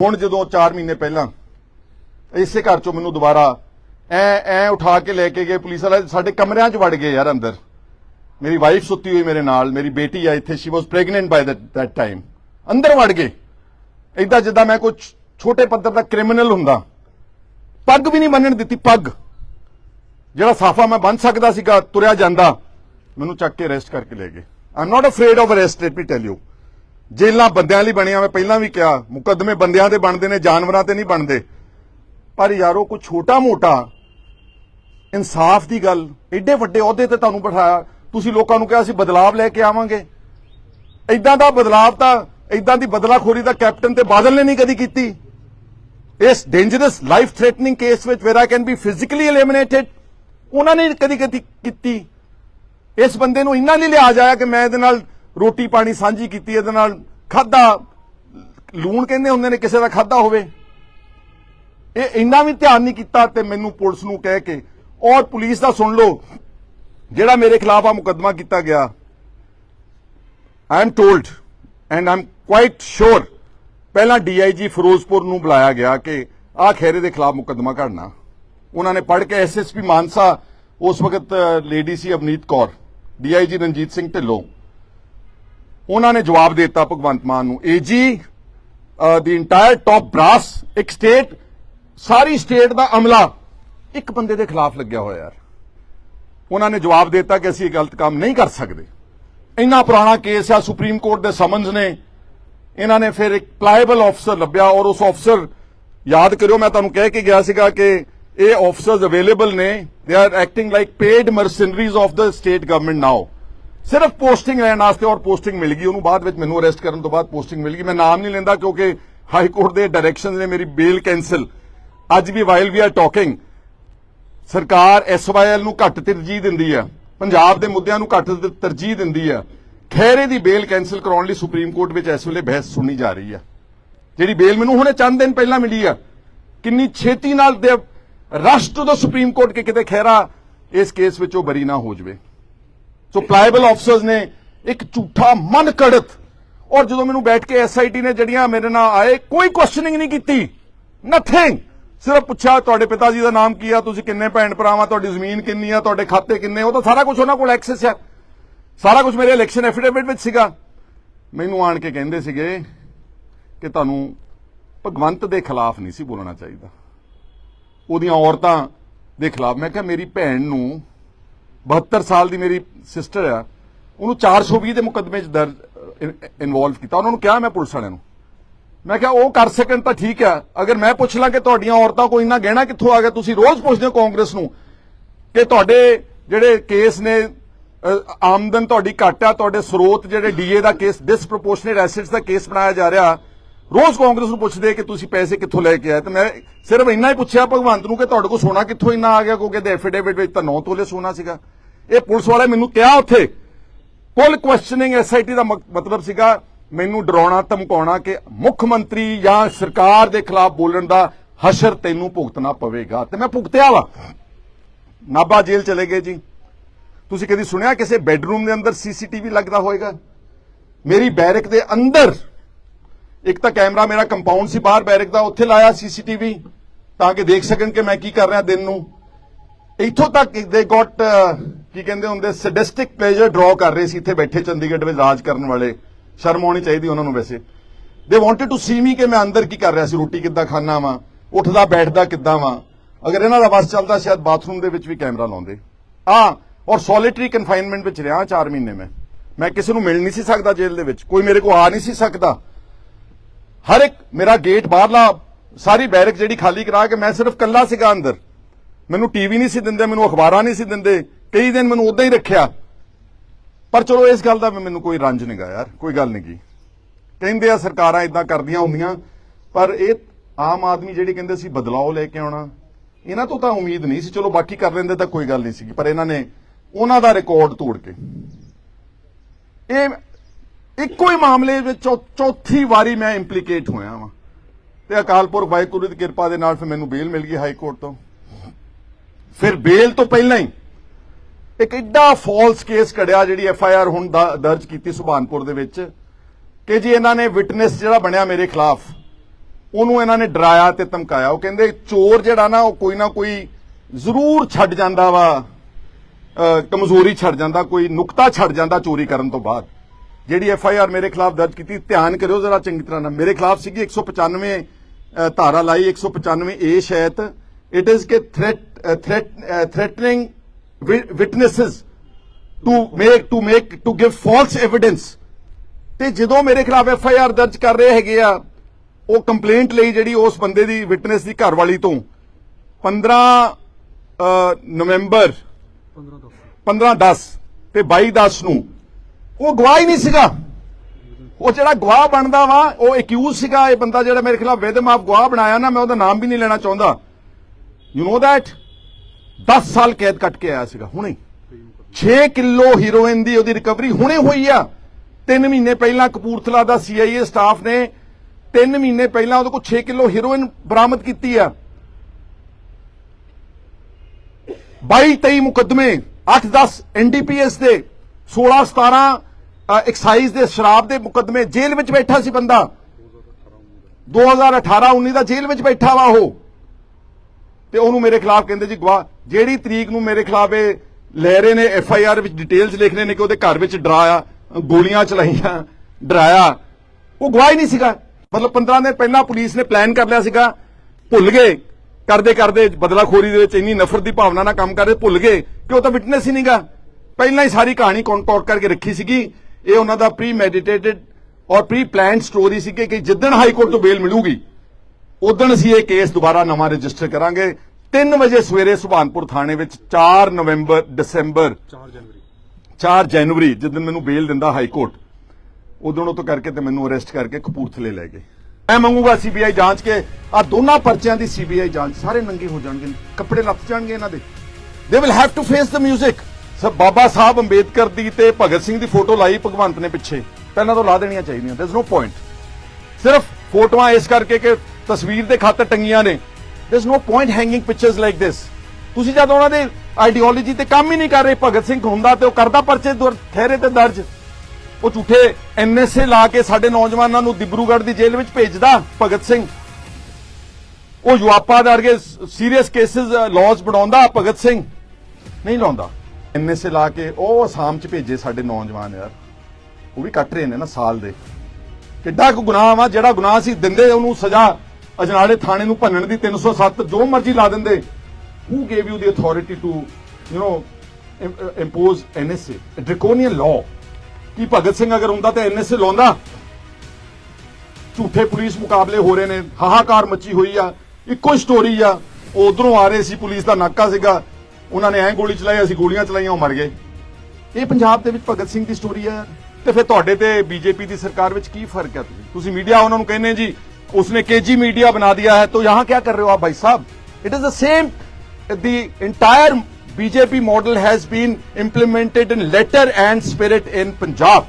ਹੁਣ ਜਦੋਂ 4 ਮਹੀਨੇ ਪਹਿਲਾਂ ਇਸੇ ਘਰ ਚੋਂ ਮੈਨੂੰ ਦੁਬਾਰਾ ਐ ਐ ਉਠਾ ਕੇ ਲੈ ਕੇ ਗਏ ਪੁਲਿਸ ਵਾਲੇ, ਸਾਡੇ ਕਮਰਿਆਂ 'ਚ ਵੜ ਗਏ ਯਾਰ ਅੰਦਰ। ਮੇਰੀ ਵਾਈਫ ਸੁੱਤੀ ਹੋਈ ਮੇਰੇ ਨਾਲ, ਮੇਰੀ ਬੇਟੀ ਆ ਇੱਥੇ she was pregnant by that time ਅੰਦਰ ਵੜ ਗਏ। ਇਦਾਂ ਜਿੱਦਾਂ ਮੈਂ ਕੋਈ ਛੋਟੇ ਪੱਧਰ ਦਾ ਕ੍ਰਿਮੀਨਲ ਹੁੰਦਾ। ਪੱਗ ਵੀ ਨਹੀਂ ਬੰਨਣ ਦਿੱਤੀ, ਪੱਗ। ਜਿਹੜਾ ਸਾਫਾ ਮੈਂ ਬੰਨ ਸਕਦਾ ਸੀਗਾ, ਤੁਰਿਆ ਜਾਂਦਾ, ਮੈਨੂੰ ਚੱਕ ਕੇ ਅਰੈਸਟ ਕਰਕੇ ਲੈ ਗਏ। I'm not afraid of arrest let me tell you ਜੇਲਾਂ ਬੰਦਿਆਂ ਲਈ ਬਣੀਆਂ ਮੈਂ ਪਹਿਲਾਂ ਵੀ ਕਿਹਾ, ਮੁਕੱਦਮੇ ਬੰਦਿਆਂ ਦੇ ਬਣਦੇ ਨੇ, ਜਾਨਵਰਾਂ ਤੇ ਨਹੀਂ ਬਣਦੇ। ਪਰ ਯਾਰੋ, ਕੋਈ ਛੋਟਾ ਮੋਟਾ ਇਨਸਾਫ ਦੀ ਗੱਲ ਐਡੇ ਵੱਡੇ ਅਹੁਦੇ ਤੇ ਤੁਹਾਨੂੰ ਬਿਠਾਇਆ, ਤੁਸੀਂ ਲੋਕਾਂ ਨੂੰ ਕਿਹਾ ਸੀ ਬਦਲਾਵ ਲੈ ਕੇ ਆਵਾਂਗੇ। ਐਦਾਂ ਦਾ ਬਦਲਾਵ ਤਾਂ ਐਦਾਂ ਦੀ ਬਦਲਾਖੋਰੀ ਦਾ ਕੈਪਟਨ ਤੇ ਬਾਦਲ ਨੇ ਨਹੀਂ ਕਦੀ ਕੀਤੀ। ਇਸ ਡੇਂਜਰਸ ਲਾਈਫ ਥ੍ਰੈਟਨਿੰਗ ਕੇਸ ਵਿੱਚ where I can be physically eliminated ਉਹਨਾਂ ਨੇ ਕਦੀ ਕਦੀ ਕੀਤੀ। ਇਸ ਬੰਦੇ ਨੂੰ ਇੰਨਾ ਨਹੀਂ ਲਿਆ ਜਾਇਆ ਕਿ ਮੈਂ ਇਹਦੇ ਨਾਲ ਰੋਟੀ ਪਾਣੀ ਸਾਂਝੀ ਕੀਤੀ, ਇਹਦੇ ਨਾਲ ਖਾਦਾ ਲੂਣ ਕਹਿੰਦੇ ਹੁੰਦੇ ਨੇ, ਕਿਸੇ ਦਾ ਖਾਦਾ ਹੋਵੇ। ਇਹ ਇੰਨਾ ਵੀ ਧਿਆਨ ਨਹੀਂ ਕੀਤਾ ਤੇ ਮੈਨੂੰ ਪੁਲਿਸ ਨੂੰ ਕਹਿ ਕੇ, ਔਰ ਪੁਲਿਸ ਦਾ ਸੁਣ ਲਓ, ਜਿਹੜਾ ਮੇਰੇ ਖਿਲਾਫ ਆ ਮੁਕੱਦਮਾ ਕੀਤਾ ਗਿਆ। I am told and I am quite sure ਪਹਿਲਾਂ ਡੀਆਈਜੀ ਫਿਰੋਜ਼ਪੁਰ ਨੂੰ ਬੁਲਾਇਆ ਗਿਆ ਕਿ ਆ ਖੈਰੇ ਦੇ ਖਿਲਾਫ ਮੁਕੱਦਮਾ ਕਰਨਾ। ਉਹਨਾਂ ਨੇ ਪੜ੍ਹ ਕੇ ਐਸਐਸਪੀ ਮਾਨਸਾ, ਉਸ ਵਕਤ ਲੇਡੀ ਸੀ ਅਵਨੀਤ ਕੌਰ। ਡੀਆਈਜੀ ਰਣਜੀਤ ਸਿੰਘ ਢਿੱਲੋਂ। ਉਹਨਾਂ ਨੇ ਜਵਾਬ ਦੇ ਦਿੱਤਾ ਭਗਵੰਤ ਮਾਨ ਨੂੰ। ਏਜੀ ਦੀ ਇੰਟਾਇਰ ਟੌਪ ਬ੍ਰਾਸ ਇੱਕ ਸਟੇਟ ਸਾਰੀ ਸਟੇਟ ਦਾ ਅਮਲਾ ਇੱਕ ਬੰਦੇ ਦੇ ਖਿਲਾਫ ਲੱਗਿਆ ਹੋਇਆ ਯਾਰ। ਉਹਨਾਂ ਨੇ ਜਵਾਬ ਦੇ ਦਿੱਤਾ ਕਿ ਅਸੀਂ ਇਹ ਗਲਤ ਕੰਮ ਨਹੀਂ ਕਰ ਸਕਦੇ। ਇੰਨਾ ਪੁਰਾਣਾ ਕੇਸ ਆ ਸੁਪਰੀਮ ਕੋਰਟ ਦੇ ਸਮਨਸ ਨੇ। ਇਹਨਾਂ ਨੇ ਫਿਰ ਇੱਕ ਪਲਾਈਬਲ ਆਫਸਰ ਲੱਭਿਆ ਔਰ ਉਸ ਆਫਸਰ ਯਾਦ ਕਰਿਓ, ਮੈਂ ਤੁਹਾਨੂੰ ਕਹਿ ਕੇ ਗਿਆ ਸੀਗਾ ਕਿ ਇਹ ਆਫਸਰਸ ਅਵੇਲੇਬਲ ਨੇ। They are acting like paid mercenaries of the state government now ਸਿਰਫ ਪੋਸਟਿੰਗ ਲੈਣ ਵਾਸਤੇ ਔਰ ਪੋਸਟਿੰਗ ਮਿਲ ਗਈ, ਉਹਨੂੰ ਬਾਅਦ ਵਿੱਚ ਮੈਨੂੰ ਅਰੈਸਟ ਕਰਨ ਤੋਂ ਬਾਅਦ ਪੋਸਟਿੰਗ ਮਿਲ ਗਈ। ਮੈਂ ਨਾਮ ਨਹੀਂ ਲੈਂਦਾ ਕਿਉਂਕਿ ਹਾਈ ਕੋਰਟ ਦੇ ਡਾਇਰੈਕਸ਼ਨ ਨੇ ਮੇਰੀ ਬੇਲ ਕੈਨਸਲ ਅੱਜ ਵੀ ਵਾਈਲ ਵੀ ਆਰ ਟਾਕਿੰਗ ਸਰਕਾਰ ਐਸਵਾਈਐਲ ਨੂੰ ਘੱਟ ਤਰਜੀਹ ਦਿੰਦੀ ਆ, ਪੰਜਾਬ ਦੇ ਮੁੱਦਿਆਂ ਨੂੰ ਘੱਟ ਤਰਜੀਹ ਦਿੰਦੀ ਆ। ਖੈਰੇ ਦੀ ਬੇਲ ਕੈਨਸਲ ਕਰਾਉਣ ਲਈ ਸੁਪਰੀਮ ਕੋਰਟ ਵਿੱਚ ਇਸ ਵੇਲੇ ਬਹਿਸ ਸੁਣੀ ਜਾ ਰਹੀ ਆ। ਜਿਹੜੀ ਬੇਲ ਮੈਨੂੰ ਹੁਣੇ ਚੰਦ ਦਿਨ ਪਹਿਲਾਂ ਮਿਲੀ ਆ, ਕਿੰਨੀ ਛੇਤੀ ਨਾਲ ਦੇ ਰਸ਼ ਤੋਂ ਸੁਪਰੀਮ ਕੋਰਟ ਕਿ ਕਿਤੇ ਖੈਰਾ ਇਸ ਕੇਸ ਵਿੱਚੋਂ ਬਰੀ ਨਾ ਹੋ ਜਵੇ। ਸੋ ਪਲਾਈਬਲ ਆਫਸਰਸ ਨੇ ਇੱਕ ਝੂਠਾ ਮਨ ਕੜਤ ਔਰ ਜਦੋਂ ਮੈਨੂੰ ਬੈਠ ਕੇ ਐਸਆਈਟੀ ਨੇ ਜਿਹੜੀਆਂ ਮੇਰੇ ਨਾਲ ਆਏ, ਕੋਈ ਕੁਐਸਚਨਿੰਗ ਨਹੀਂ ਕੀਤੀ ਨਥਿੰਗ ਸਿਰਫ ਪੁੱਛਿਆ, ਤੁਹਾਡੇ ਪਿਤਾ ਜੀ ਦਾ ਨਾਮ ਕੀ ਆ? ਤੁਸੀਂ ਕਿੰਨੇ ਭੈਣ ਭਰਾਵਾਂ? ਤੁਹਾਡੀ ਜ਼ਮੀਨ ਕਿੰਨੀ ਆ? ਤੁਹਾਡੇ ਖਾਤੇ ਕਿੰਨੇ ਉਹ ਤਾਂ ਸਾਰਾ ਕੁਝ ਉਹਨਾਂ ਕੋਲ ਐਕਸੈਸ ਆ। ਸਾਰਾ ਕੁਝ ਮੇਰੇ ਇਲੈਕਸ਼ਨ ਐਫੀਡੇਵਿਟ ਵਿੱਚ ਸੀਗਾ। ਮੈਨੂੰ ਆਣ ਕੇ ਕਹਿੰਦੇ ਸੀਗੇ ਕਿ ਤੁਹਾਨੂੰ ਭਗਵੰਤ ਦੇ ਖਿਲਾਫ ਨਹੀਂ ਸੀ ਬੋਲਣਾ ਚਾਹੀਦਾ। ਉਹਦੀਆਂ ਔਰਤਾਂ ਦੇ ਖਿਲਾਫ। ਮੈਂ ਕਿਹਾ, ਮੇਰੀ ਭੈਣ ਨੂੰ 72 ਸਾਲ ਦੀ ਮੇਰੀ ਸਿਸਟਰ ਆ, ਉਹਨੂੰ 420 ਦੇ ਮੁਕੱਦਮੇ 'ਚ ਦਰਜ ਇਨਵੋਲਵ ਕੀਤਾ। ਉਹਨਾਂ ਨੂੰ ਕਿਹਾ ਮੈਂ ਪੁਲਿਸ ਵਾਲਿਆਂ ਨੂੰ। ਮੈਂ ਕਿਹਾ, ਉਹ ਕਰ ਸਕਣ ਤਾਂ ਠੀਕ ਆ, ਅਗਰ ਮੈਂ ਪੁੱਛ ਲਾਂ ਕਿ ਤੁਹਾਡੀਆਂ ਔਰਤਾਂ ਕੋਈ ਇੰਨਾ ਗਹਿਣਾ ਕਿੱਥੋਂ ਆ ਗਿਆ, ਤੁਸੀਂ ਰੋਜ਼ ਪੁੱਛਦੇ ਹੋ ਕਾਂਗਰਸ ਨੂੰ ਕਿ ਤੁਹਾਡੇ ਜਿਹੜੇ ਕੇਸ ਨੇ ਆਮਦਨ ਤੁਹਾਡੀ ਘੱਟ ਆ, ਤੁਹਾਡੇ ਸਰੋਤ ਜਿਹੜੇ ਡੀਏ ਦਾ ਕੇਸ ਡਿਸਪ੍ਰੋਪੋਰਸ਼ਨੇਟ ਐਸੈਟਸ ਦਾ ਕੇਸ ਬਣਾਇਆ ਜਾ ਰਿਹਾ, ਰੋਜ਼ ਕਾਂਗਰਸ ਨੂੰ ਪੁੱਛਦੇ ਕਿ ਤੁਸੀਂ ਪੈਸੇ ਕਿੱਥੋਂ ਲੈ ਕੇ ਆਏ? ਤੇ ਮੈਂ ਸਿਰਫ ਇੰਨਾ ਹੀ ਪੁੱਛਿਆ ਭਗਵੰਤ ਨੂੰ ਕਿ ਤੁਹਾਡੇ ਕੋਲ ਸੋਨਾ ਕਿੱਥੋਂ ਇੰਨਾ ਆ ਗਿਆ, ਕਿਉਂਕਿ ਦੇ ਐਫੀਡੇਵਿਟ ਵਿੱਚ ਤਾਂ 9 ਤੋਲੇ ਸੋਨਾ ਸੀਗਾ। ਇਹ ਪੁਲਿਸ ਵਾਲੇ ਮੈਨੂੰ ਕਿਹਾ ਉੱਥੇ। ਫੁੱਲ ਕੁਐਸਚਨਿੰਗ ਐਸਆਈਟੀ ਦਾ ਮਤਲਬ ਸੀਗਾ, ਮੈਨੂੰ ਡਰਾਉਣਾ, ਧਮਕਾਉਣਾ ਕਿ ਮੁੱਖ ਮੰਤਰੀ ਜਾਂ ਸਰਕਾਰ ਦੇ ਖਿਲਾਫ ਬੋਲਣ ਦਾ ਹਸ਼ਰ ਤੈਨੂੰ ਭੁਗਤਣਾ ਪਵੇਗਾ। ਤੇ ਮੈਂ ਭੁਗਤਿਆ ਵਾ। ਨਾਭਾ ਜੇਲ੍ਹ ਚਲੇ ਗਏ ਜੀ। ਤੁਸੀਂ ਕਦੀ ਸੁਣਿਆ ਕਿਸੇ ਬੈੱਡਰੂਮ ਦੇ ਅੰਦਰ ਸੀਸੀਟੀਵੀ ਲੱਗਦਾ ਹੋਵੇਗਾ ਮੇਰੀ ਬੈਰਕ ਦੇ ਅੰਦਰ। ਇੱਕ ਤਾਂ ਕੈਮਰਾ ਮੇਰਾ ਕੰਪਾਊਂਡ ਸੀ ਬਾਹਰ ਬੈਰਕ ਦਾ, ਉੱਥੇ ਲਾਇਆ ਸੀਸੀਟੀਵੀ ਤਾਂ ਕਿ ਦੇਖ ਸਕਣ ਕਿ ਮੈਂ ਕੀ ਕਰ ਰਿਹਾ ਦਿਨ ਨੂੰ। ਇੱਥੋਂ ਤੱਕ ਦੇ ਗਾਟ ਕੀ ਕਹਿੰਦੇ ਹੁੰਦੇ ਸੈਡਿਸਟਿਕ ਪਲੇਜਰ ਡਰਾ ਕਰ ਰਹੇ ਸੀ ਇੱਥੇ ਬੈਠੇ ਚੰਡੀਗੜ੍ਹ ਵਿੱਚ ਰਾਜ ਕਰਨ ਵਾਲੇ। ਸ਼ਰਮ ਆਉਣੀ ਚਾਹੀਦੀ ਉਹਨਾਂ ਨੂੰ ਵੈਸੇ। ਦੇ ਵਾਂਟਡ ਟੂ ਸੀ ਮੀ ਕਿ ਮੈਂ ਅੰਦਰ ਕੀ ਕਰ ਰਿਹਾ ਸੀ, ਰੋਟੀ ਕਿੱਦਾਂ ਖਾਣਾ ਵਾਂ, ਉੱਠਦਾ, ਬੈਠਦਾ ਕਿੱਦਾਂ ਵਾਂ। ਅਗਰ ਇਹਨਾਂ ਦਾ ਬਸ ਚੱਲਦਾ, ਸ਼ਾਇਦ ਬਾਥਰੂਮ ਦੇ ਵਿੱਚ ਵੀ ਕੈਮਰਾ ਲਾਉਂਦੇ। ਆ ਔਰ ਸੋਲਿਟਰੀ ਕਨਫਾਈਨਮੈਂਟ ਵਿੱਚ ਰਿਹਾ 4 ਮਹੀਨੇ ਮੈਂ। ਮੈਂ ਕਿਸੇ ਨੂੰ ਮਿਲ ਨਹੀਂ ਸੀ ਸਕਦਾ ਜੇਲ੍ਹ ਦੇ ਵਿੱਚ। ਕੋਈ ਮੇਰੇ ਕੋਲ ਆ ਨਹੀਂ ਸੀ ਸਕਦਾ। ਹਰ ਇੱਕ, ਮੇਰਾ ਗੇਟ ਬਾਹਰਲਾ, ਸਾਰੀ ਬੈਰਕ ਜਿਹੜੀ ਖਾਲੀ ਕਰਾ ਕੇ ਮੈਂ ਸਿਰਫ ਕੱਲਾ ਸੀਗਾ ਅੰਦਰ। ਮੈਨੂੰ ਟੀਵੀ ਨਹੀਂ ਸੀ ਦਿੰਦੇ, ਮੈਨੂੰ ਅਖਬਾਰਾਂ ਨਹੀਂ ਸੀ ਦਿੰਦੇ। ਕਈ ਦਿਨ ਮੈਨੂੰ ਉਦਾਂ ਹੀ ਰੱਖਿਆ। ਪਰ ਚਲੋ ਇਸ ਗੱਲ ਦਾ ਮੈਨੂੰ ਕੋਈ ਰੰਜ ਨਹੀਂਗਾ ਯਾਰ, ਕੋਈ ਗੱਲ ਨਹੀਂ ਕੀ ਕਹਿੰਦੇ ਆ ਸਰਕਾਰਾਂ ਇਦਾਂ ਕਰਦੀਆਂ ਹੁੰਦੀਆਂ, ਪਰ ਇਹ ਆਮ ਆਦਮੀ ਜਿਹੜੇ ਕਹਿੰਦੇ ਸੀ ਬਦਲਾਅ ਲੈ ਕੇ ਆਉਣਾ, ਇਹਨਾਂ ਤੋਂ ਤਾਂ ਉਮੀਦ ਨਹੀਂ ਸੀ। ਚਲੋ ਬਾਕੀ ਕਰ ਲੈਂਦੇ ਤਾਂ ਕੋਈ ਗੱਲ ਨਹੀਂ ਸੀਗੀ, ਪਰ ਇਹਨਾਂ ਨੇ ਉਹਨਾਂ ਦਾ ਰਿਕਾਰਡ ਤੋੜ ਕੇ। ਇਹ ਇੱਕੋ ਹੀ ਮਾਮਲੇ ਵਿੱਚ ਚੌਥੀ ਵਾਰੀ ਮੈਂ ਇੰਪਲੀਕੇਟ ਹੋਇਆ ਵਾਂ। ਤੇ ਅਕਾਲਪੁਰ ਵਾਹਿਗੁਰੂ ਦੀ ਕਿਰਪਾ ਦੇ ਨਾਲ ਫਿਰ ਮੈਨੂੰ ਬੇਲ ਮਿਲ ਗਈ ਹਾਈ ਕੋਰਟ ਤੋਂ। ਫਿਰ ਬੇਲ ਤੋਂ ਪਹਿਲਾਂ ਹੀ ਇੱਕ ਐਡਾ ਫਾਲਸ ਕੇਸ ਕੜਿਆ ਜਿਹੜੀ ਐਫ ਆਈ ਆਰ ਹੁਣ ਦ- ਦਰਜ ਕੀਤੀ ਸੁਭਾਨਪੁਰ ਦੇ ਵਿੱਚ, ਕਿ ਜੀ ਇਹਨਾਂ ਨੇ ਵਿਟਨੈਸ ਜਿਹੜਾ ਬਣਿਆ ਮੇਰੇ ਖਿਲਾਫ, ਉਹਨੂੰ ਇਹਨਾਂ ਨੇ ਡਰਾਇਆ ਤੇ ਧਮਕਾਇਆ। ਉਹ ਕਹਿੰਦੇ ਚੋਰ ਜਿਹੜਾ ਨਾ, ਉਹ ਕੋਈ ਨਾ ਕੋਈ ਜ਼ਰੂਰ ਛੱਡ ਜਾਂਦਾ ਵਾ ਕਮਜ਼ੋਰੀ ਛੱਡ ਜਾਂਦਾ, ਕੋਈ ਨੁਕਤਾ ਛੱਡ ਜਾਂਦਾ ਚੋਰੀ ਕਰਨ ਤੋਂ ਬਾਅਦ। ਜਿਹੜੀ ਐਫ ਆਈ ਆਰ ਮੇਰੇ ਖਿਲਾਫ ਦਰਜ ਕੀਤੀ, ਧਿਆਨ ਕਰਿਓ ਜ਼ਰਾ ਚੰਗੀ ਤਰ੍ਹਾਂ ਨਾਲ। ਮੇਰੇ ਖਿਲਾਫ ਸੀਗੀ 195 ਅਹ ਧਾਰਾ ਲਾਈ 195 ਏ ਸ਼ਾਇਦ ਇਟ ਇਜ਼ ਕਿ threat threat threatening witnesses to make to make to give false evidence ਤੇ ਜਦੋਂ ਮੇਰੇ ਖਿਲਾਫ ਐਫ ਆਈ ਆਰ ਦਰਜ ਕਰ ਰਹੇ ਹੈਗੇ ਆ ਉਹ ਕੰਪਲੇਂਟ ਲਈ ਜਿਹੜੀ ਉਸ ਬੰਦੇ ਦੀ ਵਿਟਨੈਸ ਦੀ ਘਰ ਵਾਲੀ ਤੋਂ 15 ਅਹ, ਨਵੰਬਰ 15 10 ਤੇ 22 10 ਨੂੰ ਉਹ ਗਵਾਹ ਹੀ ਨਹੀਂ ਸੀਗਾ। ਉਹ ਜਿਹੜਾ ਗਵਾਹ ਬਣਦਾ ਵਾ ਉਹ ਐਕਿਊਜ਼ ਸੀਗਾ ਇਹ ਬੰਦਾ ਜਿਹੜਾ ਮੇਰੇ ਖਿਲਾਫ ਵੇਦਮ ਆਪ ਗਵਾਹ ਬਣਾਇਆ ਨਾ ਮੈਂ ਉਹਦਾ ਨਾਮ ਵੀ ਨਹੀਂ ਲੈਣਾ ਚਾਹੁੰਦਾ। ਯੂ نو ਦੈਟ 10 ਸਾਲ ਕੈਦ ਕੱਟ ਕੇ ਆਇਆ ਸੀਗਾ ਹੁਣੇ 6 ਕਿਲੋ ਹੀਰੋਇਨ ਦੀ ਉਹਦੀ ਰਿਕਵਰੀ ਹੁਣੇ ਹੋਈ ਆ 3 ਮਹੀਨੇ ਪਹਿਲਾਂ ਕਪੂਰਥਲਾ ਦਾ ਸੀਆਈਏ ਸਟਾਫ ਨੇ 3 ਮਹੀਨੇ ਪਹਿਲਾਂ ਉਹਦੇ ਕੋਲ 6 ਕਿਲੋ ਹੀਰੋਇਨ ਬਰਾਮਦ ਕੀਤੀ ਆ 22 23 ਮੁਕੱਦਮੇ 8 10 ਐਨਡੀਪੀਐਸ ਦੇ 16 17 ਐਕਸਾਈਜ਼ ਦੇ ਸ਼ਰਾਬ ਦੇ ਮੁਕੱਦਮੇ ਜੇਲ੍ਹ ਵਿੱਚ ਬੈਠਾ ਸੀ ਬੰਦਾ 2018 19 ਦਾ ਜੇਲ੍ਹ ਵਿੱਚ ਬੈਠਾ ਵਾ ਉਹ ਤੇ ਉਹਨੂੰ ਮੇਰੇ ਖਿਲਾਫ ਕਹਿੰਦੇ ਜੀ ਗਵਾਹ ਜਿਹੜੀ ਤਰੀਕ ਨੂੰ ਮੇਰੇ ਖਿਲਾਫ ਇਹ ਲੈ ਰਹੇ ਨੇ ਐਫ ਆਈ ਆਰ ਵਿੱਚ ਡਿਟੇਲਸ ਰਹੇ ਨੇ ਕਿ ਉਹਦੇ ਘਰ ਵਿੱਚ ਡਰਾਇਆ ਗੋਲੀਆਂ ਚਲਾਈਆਂ, ਡਰਾਇਆ, ਉਹ ਗਵਾਹ ਹੀ ਨਹੀਂ ਸੀਗਾ। ਮਤਲਬ 15 ਦਿਨ ਪਹਿਲਾਂ ਪੁਲਿਸ ਨੇ ਪਲਾਨ ਕਰ ਲਿਆ ਸੀਗਾ, ਭੁੱਲ ਗਏ, ਕਰਦੇ ਕਰਦੇ ਬਦਲਾਖੋਰੀ ਦੇ ਵਿੱਚ ਇੰਨੀ ਨਫ਼ਰਤ ਦੀ ਭਾਵਨਾ ਨਾਲ ਕੰਮ ਕਰਦੇ ਭੁੱਲ ਗਏ, ਕਿ ਉਹ ਤਾਂ ਵਿਟਨੈਸ ਹੀ ਨਹੀਂਗਾ। ਪਹਿਲਾਂ ਹੀ ਸਾਰੀ ਕਹਾਣੀ ਕੰਟੋਰ ਕਰਕੇ ਰੱਖੀ ਸੀਗੀ, ਇਹ ਉਹਨਾਂ ਦਾ ਪ੍ਰੀ ਮੈਡੀਟੇਟਡ ਔਰ ਪ੍ਰੀ ਪਲਾਨਡ ਸਟੋਰੀ ਸੀ ਕਿ ਜਿੱਦਣ ਹਾਈ ਕੋਰਟ ਤੋਂ ਬੇਲ ਮਿਲੂਗੀ ਉਦੋਂ ਅਸੀਂ ਇਹ ਕੇਸ ਦੁਬਾਰਾ ਨਵਾਂ ਰਜਿਸਟਰ ਕਰਾਂਗੇ। 3 ਵਜੇ ਸਵੇਰੇ ਸੁਭਾਨਪੁਰ ਥਾਣੇ ਵਿੱਚ 4 ਨਵੰਬਰ ਦਸੰਬਰ 4 ਜਨਵਰੀ। 4 ਜਨਵਰੀ ਜਦੋਂ ਮੈਨੂੰ ਬੇਲ ਦਿੰਦਾ ਹਾਈ ਕੋਰਟ। ਉਦੋਂ ਉਹ ਤੋਂ ਕਰਕੇ ਤੇ ਮੈਨੂੰ ਅਰੈਸਟ ਕਰਕੇ ਕਪੂਰਥਲੇ ਲੈ ਗਏ। ਮੈਂ ਮੰਗੂਗਾ ਸੀਬੀਆਈ ਜਾਂਚ ਕੇ ਆ ਦੋਨਾਂ ਪਰਚਿਆਂ ਦੀ ਸੀਬੀਆਈ ਜਾਂਚ ਸਾਰੇ ਨੰਗੇ ਹੋ ਜਾਣਗੇ ਕੱਪੜੇ ਲੱਥ ਜਾਣਗੇ ਇਹਨਾਂ ਦੇ। They will have to face the 뮤직 ਸਭ ਬਾਬਾ ਸਾਹਿਬ ਅੰਬੇਦਕਰ ਦੀ ਤੇ ਭਗਤ ਸਿੰਘ ਦੀ ਫੋਟੋ ਲਾਈ ਭਗਵੰਤ ਨੇ ਪਿੱਛੇ। ਪਹਿਲਾਂ ਤਾਂ ਲਾ ਦੇਣੀਆਂ ਚਾਹੀਦੀਆਂ ਦੇਰ ਇਜ਼ ਨੋ ਪੁਆਇੰਟ ਸਿਰਫ ਫੋਟੋਆਂ ਇਸ ਕਰਕੇ ਕਿ ਤਸਵੀਰ ਦੇ ਖਾਤਰ ਟੰਗੀਆਂ ਨੇ। There is no point hanging pictures like this ਤੁਸੀਂ ਜਦ ਉਹਨਾਂ ਦੇ ਆਈਡੀਓਲੋਜੀ ਤੇ ਕੰਮ ਹੀ ਨਹੀਂ ਕਰ ਰਹੇ, ਭਗਤ ਸਿੰਘ ਹੁੰਦਾ ਤੇ ਉਹ ਕਰਦਾ ਪਰਚੇ ਠਹਿਰੇ ਤੇ ਦਰਜ। ਉਹ ਝੂਠੇ ਐਨਐਸਏ ਲਾ ਕੇ ਸਾਡੇ ਨੌਜਵਾਨਾਂ ਨੂੰ ਦਿਬਰੂਗੜ੍ਹ ਦੀ ਜੇਲ੍ਹ ਵਿੱਚ ਭੇਜਦਾ ਭਗਤ ਸਿੰਘ। ਉਹ ਯੁਆਪਾ ਦੇ ਵਰਗੇ ਸੀਰੀਅਸ ਕੇਸਿਸ ਲਾਜ਼ ਬਣਾਉਂਦਾ ਭਗਤ ਸਿੰਘ। ਨਹੀਂ ਲਾਉਂਦਾ। ਐਨਐਸਏ ਲਾ ਕੇ ਉਹ ਅਸਾਮ ਚ ਭੇਜੇ ਸਾਡੇ ਨੌਜਵਾਨ ਯਾਰ। ਉਹ ਵੀ ਕੱਟ ਰਹੇ ਨੇ ਨਾ ਸਾਲ ਦੇ। ਕਿੱਡਾ ਕੁ ਗੁਨਾਹ ਵਾ, ਜਿਹੜਾ ਗੁਨਾਹ ਸੀ ਦਿੰਦੇ ਉਹਨੂੰ ਸਜ਼ਾ ਅਜਨਾਲੇ ਥਾਣੇ ਨੂੰ ਭੰਨਣ ਦੀ 307 ਜੋ ਮਰਜ਼ੀ ਲਾ ਦਿੰਦੇ। Who gave you the authority to you know im- uh, impose NSA ਕੀ ਭਗਤ ਸਿੰਘ ਅਗਰ ਹੁੰਦਾ ਤਾਂ NSA ਲਾਉਂਦਾ? ਝੂਠੇ ਪੁਲਿਸ ਮੁਕਾਬਲੇ ਹੋ ਰਹੇ ਨੇ ਹਾਹਾਕਾਰ ਮੱਚੀ ਹੋਈ ਆ ਇੱਕੋ ਹੀ ਸਟੋਰੀ ਆ। ਉਹ ਉਧਰੋਂ ਆ ਰਹੇ ਸੀ ਪੁਲਿਸ ਦਾ ਨਾਕਾ ਸੀਗਾ। ਉਹਨਾਂ ਨੇ ਐਂ ਗੋਲੀ ਚਲਾਈ ਅਸੀਂ ਗੋਲੀਆਂ ਚਲਾਈਆਂ ਉਹ ਮਰ ਗਏ। ਇਹ ਪੰਜਾਬ ਦੇ ਵਿੱਚ ਭਗਤ ਸਿੰਘ ਦੀ ਸਟੋਰੀ ਹੈ ਤੇ ਫਿਰ ਤੁਹਾਡੇ ਤੇ ਬੀਜੇਪੀ ਦੀ ਸਰਕਾਰ ਵਿੱਚ ਕੀ ਫ਼ਰਕ ਹੈ ਤੁਸੀਂ? ਮੀਡੀਆ ਉਹਨਾਂ ਨੂੰ ਕਹਿੰਦੇ ਜੀ उसने केजी मीडिया बना दिया है तो यहाँ क्या कर रहे हो आप भाई साहब? It is the same the entire BJP model has been implemented in letter and spirit in Punjab